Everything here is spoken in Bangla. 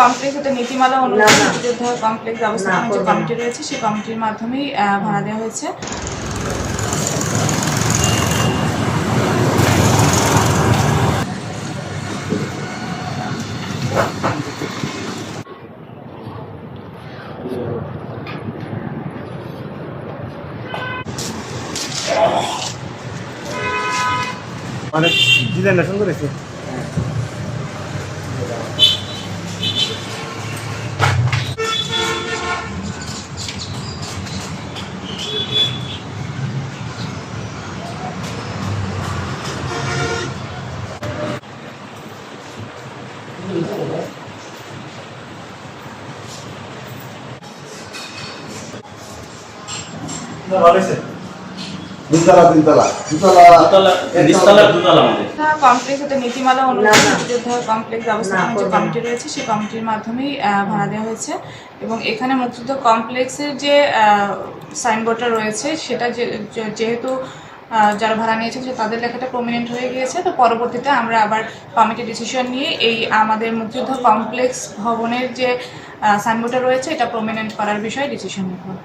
কমপ্লেক্স এটা নীতিমালা অনুযায়ী মুক্তিযোদ্ধা কমপ্লেক্স ব্যবস্থাপনা যে কমিটি রয়েছে সেই কমিটির মাধ্যমেই ভাড়া দেওয়া হয়েছে। অনেক ডিজাইনটা সুন্দর হয়েছে ভালো হয়েছে তিনতলা তিনতলা। দোতলা দুতলা আমাদের। কমপ্লেক্স এটা নীতিমালা অনুযায়ী। মুক্তিযোদ্ধা কমপ্লেক্স ব্যবস্থাপনা যে কমিটি রয়েছে সেই কমিটির মাধ্যমেই আহ, ভাড়া দেওয়া হয়েছে। এবং এখানে মুক্তিযুদ্ধ কমপ্লেক্সের যে সাইনবোর্ডটা রয়েছে সেটা যেহেতু যারা ভাড়া নিয়েছে সে তাদের লেখাটা প্রমিনেন্ট হয়ে গিয়েছে। তো পরবর্তীতে আমরা আবার কমিটি ডিসিশন নিয়ে এই আমাদের মুক্তিযুদ্ধ কমপ্লেক্স ভবনের যে সাইনবোর্ডটা রয়েছে এটা প্রমিনেন্ট করার বিষয়ে ডিসিশন নেব।